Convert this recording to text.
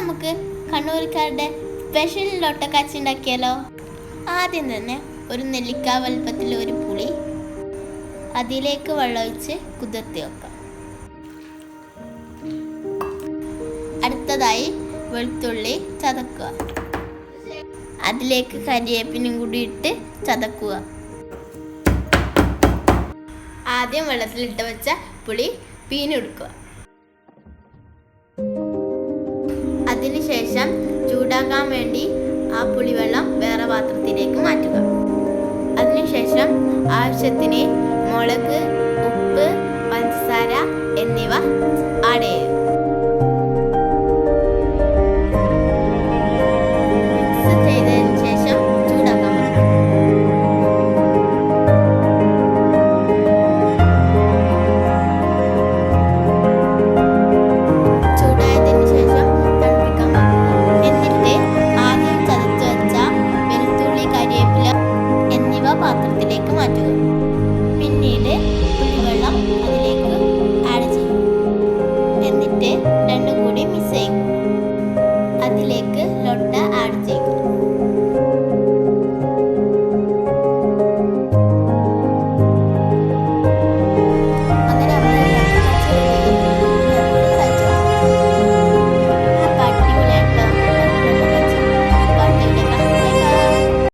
നമുക്ക് കണ്ണൂർക്കാരുടെ സ്പെഷ്യൽ ലോട്ടക്കാച്ചി ഉണ്ടാക്കിയാലോ? ആദ്യം തന്നെ ഒരു നെല്ലിക്ക വലുപ്പത്തിൽ ഒരു പുളി അതിലേക്ക് വെള്ളമൊഴിച്ച് കുതിർത്തി വെക്കാം. അടുത്തതായി വെളുത്തുള്ളി ചതക്കുക. അതിലേക്ക് കരിയേപ്പിനും കൂടി ഇട്ട് ചതക്കുക. ആദ്യം വെള്ളത്തിലിട്ട് വെച്ച പുളി പീഞ്ഞെടുക്കുക അതിനുശേഷം ചൂടാക്കാൻ വേണ്ടി ആ പുളിവെള്ളം വേറെ പാത്രത്തിലേക്ക് മാറ്റുക. അതിനുശേഷം ആവശ്യത്തിന് മുളക് ഉപ്പ് പഞ്ചസാര എന്നിവ ആഡ് ചെയ്യുക. കൂടി മിക്സ് ചെയ്യും അതിലേക്ക് ലൊട്ട ആഡ് ചെയ്യുക